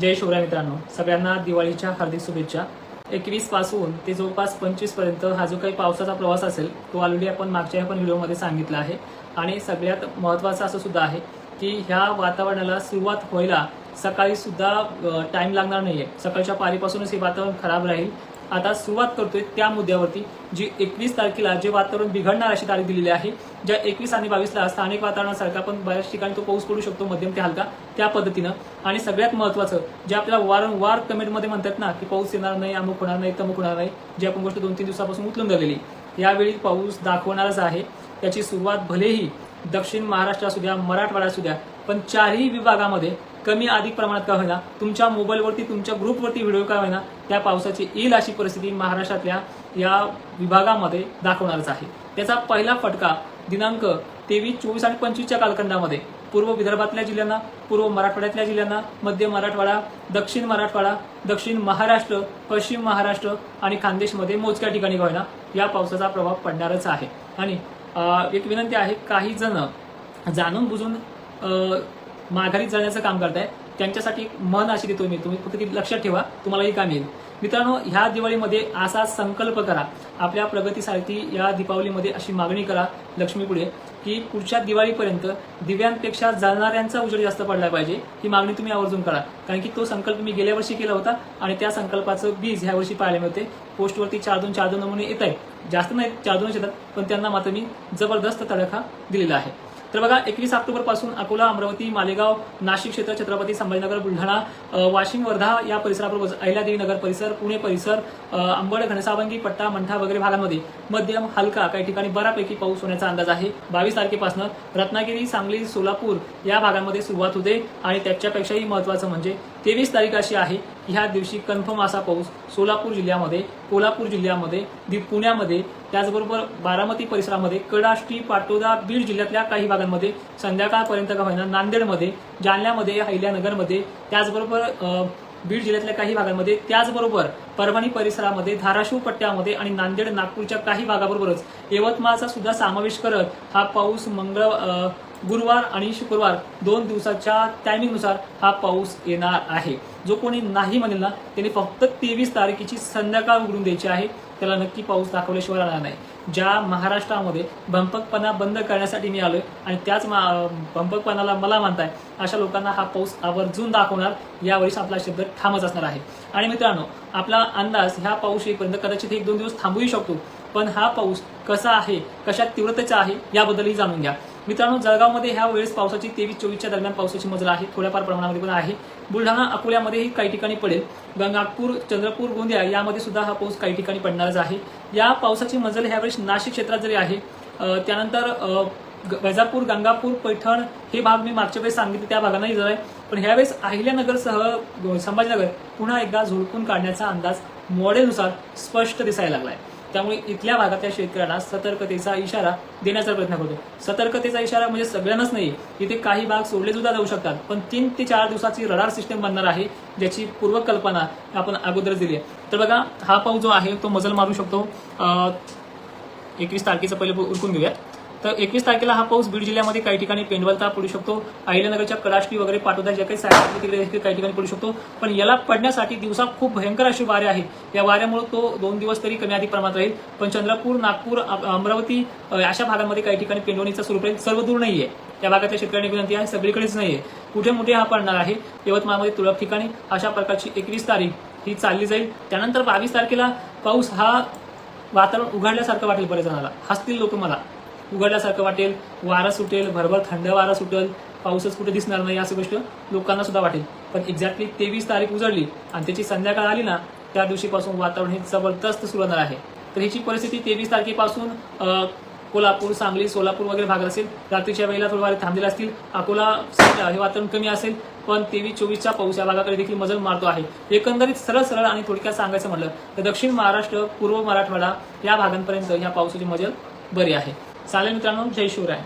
जय शिवराय मित्रांनो. सगळ्यांना दिवाळीच्या हार्दिक शुभेच्छा. एकवीसपासून ते जवळपास पंचवीसपर्यंत हा जो काही पावसाचा प्रवास असेल तो ऑलरेडी आपण मागच्या पण व्हिडिओमध्ये सांगितला आहे. आणि सगळ्यात महत्त्वाचं असं सुद्धा आहे की ह्या वातावरणाला सुरुवात व्हायला सकाळी सुद्धा टाइम लागणार नाहीये. सकाळच्या पारीपासूनच हे वातावरण खराब राहील. आता सुरुवात करतोय त्या मुद्द्यावरती जी एकवीस तारखेला जे वातावरण बिघडणार अशी तारीख दिलेली आहे ज्या एकवीस आणि बावीसला स्थानिक वातावरणासारखा पण बऱ्याच ठिकाणी तो पाऊस पडू शकतो मध्यम ते हलका त्या पद्धतीनं. आणि सगळ्यात महत्वाचं जे आपल्याला वारंवार कमेंटमध्ये म्हणतात ना की पाऊस येणार नाही अमुक होणार नाही तमुक होणार नाही जी आपण गोष्ट दोन तीन दिवसापासून उचलून धरलेली. यावेळी पाऊस दाखवणारच आहे. त्याची सुरुवात भलेही दक्षिण महाराष्ट्र असू द्या मराठवाडा असू द्या पण चारही विभागामध्ये कमी अधिक प्रमाणात का होईना तुमच्या मोबाईलवरती तुमच्या ग्रुपवरती व्हिडिओ का होईना त्या पावसाची येईल अशी परिस्थिती महाराष्ट्रातल्या या विभागामध्ये दाखवणारच आहे. त्याचा पहिला फटका दिनांक तेवीस चोवीस आणि पंचवीसच्या कालखंडामध्ये पूर्व विदर्भातल्या जिल्ह्यांना पूर्व मराठवाड्यातल्या जिल्ह्यांना मध्य मराठवाडा दक्षिण मराठवाडा दक्षिण महाराष्ट्र पश्चिम महाराष्ट्र आणि खानदेशमध्ये मोजक्या ठिकाणी का होईना या पावसाचा प्रभाव पडणारच आहे. आणि एक विनंती आहे काही जण जाणून बुजून माघारी जाण्याचं काम करताय त्यांच्यासाठी एक मन अशी देतो मी. तुम्ही फक्त ती लक्षात ठेवा तुम्हालाही काम येईल. मित्रांनो ह्या दिवाळीमध्ये असा संकल्प करा. आपल्या प्रगतीसाठी या दीपावलीमध्ये अशी मागणी करा लक्ष्मीपुढे की पुढच्या दिवाळीपर्यंत दिव्यांपेक्षा जाणाऱ्यांचा उजेड जास्त पडला पाहिजे ही मागणी तुम्ही आवर्जून करा. कारण की तो संकल्प मी गेल्या वर्षी केला होता आणि त्या संकल्पाचं बीज ह्या वर्षी पाहायला मिळते पोस्टवरती चार दोन चार दोन नमुने येत आहेत जास्त नाही चार दोनच येतात पण त्यांना मात्र मी जबरदस्त तडखा दिलेला आहे. तर बघा एकवीस ऑक्टोबरपासून अकोला अमरावती मालेगाव नाशिक क्षेत्र छत्रपती संभाजीनगर बुलढाणा वाशिम वर्धा या परिसराबरोबर अहिल्यादेवी नगर परिसर पुणे परिसर अंबड घनसावंगी पट्टा मंठा वगैरे भागांमध्ये मध्यम हलका काही ठिकाणी बऱ्यापैकी पाऊस होण्याचा अंदाज आहे. बावीस तारखेपासून रत्नागिरी सांगली सोलापूर या भागांमध्ये सुरुवात होते आणि त्याच्यापेक्षाही महत्वाचं म्हणजे तेवीस तारीख अशी आहे की ह्या दिवशी कन्फर्म असा पाऊस सोलापूर जिल्ह्यामध्ये कोल्हापूर जिल्ह्यामध्ये दि- पुण्यामध्ये त्याचबरोबर बारामती परिसरामध्ये कडाष्टी पाटोदा बीड जिल्ह्यातल्या काही भागांमध्ये संध्याकाळपर्यंत का होईना नांदेडमध्ये जालन्यामध्ये अहिल्यानगरमध्ये त्याचबरोबर बीड जिल्ह्यातल्या काही भागांमध्ये त्याचबरोबर परभणी परिसरामध्ये धाराशिव पट्ट्यामध्ये आणि नांदेड नागपूरच्या काही भागाबरोबरच यवतमाळचा सुद्धा समावेश करत हा पाऊस मंगळ गुरुवार आणि शुक्रवार दोन दिवसाच्या टायमिंगनुसार हा पाऊस येणार आहे. जो कोणी नाही म्हणेल ना त्याने फक्त तेवीस तारखेची संध्याकाळ उघडून द्यायची आहे. त्याला नक्की पाऊस दाखवल्याशिवाय राहणार नाही. ज्या महाराष्ट्रामध्ये भंपकपणा बंद करण्यासाठी मी आलोय आणि त्याच मा- भंपकपणाला मला मानताय अशा लोकांना हा पाऊस आवर्जून दाखवणार यावेळेस आपला शब्द ठामच असणार आहे. आणि मित्रांनो आपला अंदाज ह्या पाऊस येईपर्यंत कदाचित एक दोन दिवस थांबूही शकतो पण हा पाऊस कसा आहे कशा तीव्रतेचा आहे याबद्दलही जाणून घ्या. मित्रांनो जळगावमध्ये ह्या वेळेस पावसाची तेवीस चोवीसच्या दरम्यान पावसाची मजल आहे. थोड्याफार प्रमाणामध्ये पण आहे. बुलढाणा अकोल्यामध्येही काही ठिकाणी पडेल. गंगापूर चंद्रपूर गोंदिया यामध्ये सुद्धा हा पाऊस काही ठिकाणी पडणारच आहे. या पावसाची मजल ह्यावेळेस नाशिक क्षेत्रात जरी आहे त्यानंतर ग- वैजापूर गंगापूर पैठण हे भाग मी मागच्या वेळेस सांगितले त्या भागांनाही जर आहे. पण ह्यावेळेस अहिल्यानगरसह संभाजीनगर पुन्हा एकदा झोडपून काढण्याचा अंदाज मॉडेलनुसार स्पष्ट दिसायला लागलाय. त्यामुळे इथल्या भागातल्या शेतकऱ्यांना सतर्कतेचा इशारा देण्याचा प्रयत्न करतो सतर्कतेचा इशारा म्हणजे सगळ्यांनाच नाही इथे काही भाग सोडले सुद्धा जाऊ शकतात. पण तीन ते चार दिवसाची रडार सिस्टम बनणार आहे ज्याची पूर्वकल्पना आपण अगोदरच दिली आहे. तर बघा हा पाऊस जो आहे तो मजल मारू शकतो. एकवीस तारखेचं पहिले उरकून घेऊया तर एकवीस तारखेला हा पाऊस बीड जिल्ह्यामध्ये काही ठिकाणी पेंडवलता पडू शकतो. अहिल्यानगरच्या कडाष्टी वगैरे पाठवता ज्या काही साईड तिकडे देखील काही ठिकाणी पडू शकतो. पण याला पडण्यासाठी दिवसा खूप भयंकर अशी वारे आहेत. या वाऱ्यामुळे तो दोन दिवस तरी कमी अधिक प्रमाणात राहील. पण चंद्रपूर नागपूर अमरावती अशा भागांमध्ये काही ठिकाणी पेंडवणीचा स्वरूप राहील. सर्व दूर नाहीये. त्या भागातल्या शेतकऱ्यांनी विनंती आहे सगळीकडेच नाहीये. कुठे मोठे हा पडणार आहे? यवतमाळमध्ये तुरळक ठिकाणी अशा प्रकारची एकवीस तारीख ही चालली जाईल. त्यानंतर बावीस तारखेला पाऊस हा वातावरण उघडल्यासारखं वाटेल बरेच जणांना हसतील लोक मला. उघडल्यासारखं वाटेल वारा सुटेल भरभर थंड वारा सुटेल पाऊसच कुठे दिसणार नाही अशी गोष्ट लोकांना सुद्धा वाटेल. पण एक्झॅक्टली तेवीस तारीख उजळली आणि त्याची संध्याकाळ आली ना त्या दिवशीपासून वातावरण हे जबरदस्त सुरणार आहे. तर ह्याची परिस्थिती तेवीस तारखेपासून कोल्हापूर सांगली सोलापूर वगैरे भागात असेल. रात्रीच्या वेळेला थोडे वारे थांबलेले असतील. अकोला हे वातावरण कमी असेल पण तेवीस चोवीसच्या पाऊस या भागाकडे देखील मजल मारतो आहे. एकंदरीत सरळ सरळ आणि थोडक्यात सांगायचं म्हटलं तर दक्षिण महाराष्ट्र पूर्व मराठवाडा या भागांपर्यंत या पावसाची मजल बरी आहे. चालेल मित्रांनो जय शिवराय.